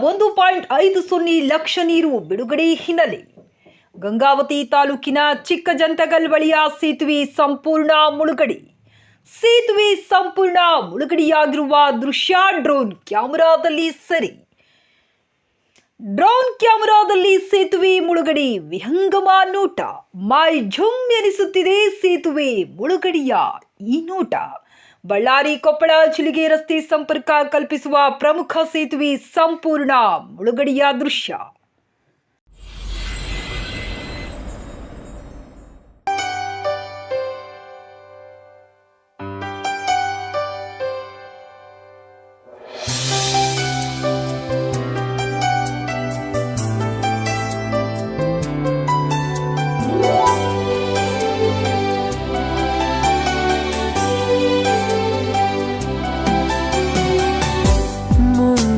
ಒಂದು ಪಾಯಿಂಟ್ ಐದು ಸೊನ್ನೆ ಲಕ್ಷ ನೀರು ಬಿಡುಗಡೆ ಹಿನ್ನೆಲೆ. ಗಂಗಾವತಿ ತಾಲೂಕಿನ ಚಿಕ್ಕಜಂತಗಲ್ ಬಳಿಯ ಸೇತುವೆ ಸಂಪೂರ್ಣ ಮುಳುಗಡೆ. ಸೇತುವೆ ಸಂಪೂರ್ಣ ಮುಳುಗಡೆಯಾಗಿರುವ ದೃಶ್ಯ ಡ್ರೋನ್ ಕ್ಯಾಮೆರಾದಲ್ಲಿ ಸರಿ. ಡ್ರೋನ್ ಕ್ಯಾಮೆರಾದಲ್ಲಿ ಸೇತುವೆ ಮುಳುಗಡೆ ವಿಹಂಗಮ ನೋಟ. ಮೈ ಝುಮ್ ಎನಿಸುತ್ತಿದೆ ಸೇತುವೆ ಮುಳುಗಡೆಯ ಈ ನೋಟ. ಬಳ್ಳಾರಿ ಕೊಪ್ಪಳ ಚಿಲಿಗೆ ರಸ್ತೆ ಸಂಪರ್ಕ ಕಲ್ಪಿಸುವ ಪ್ರಮುಖ ಸೇತುವೆ ಸಂಪೂರ್ಣ ಮುಳುಗಡೆಯ ದೃಶ್ಯ.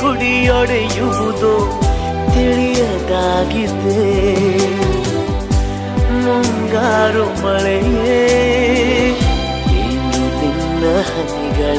ಕುಡಿಯೊಡೆಯುವುದೋ ತಿಳಿಯದಾಗಿದೆ. ಮುಂಗಾರು ಮಳೆಯೇ ಇನ್ನು ನಿನ್ನ ಹನಿಗಳ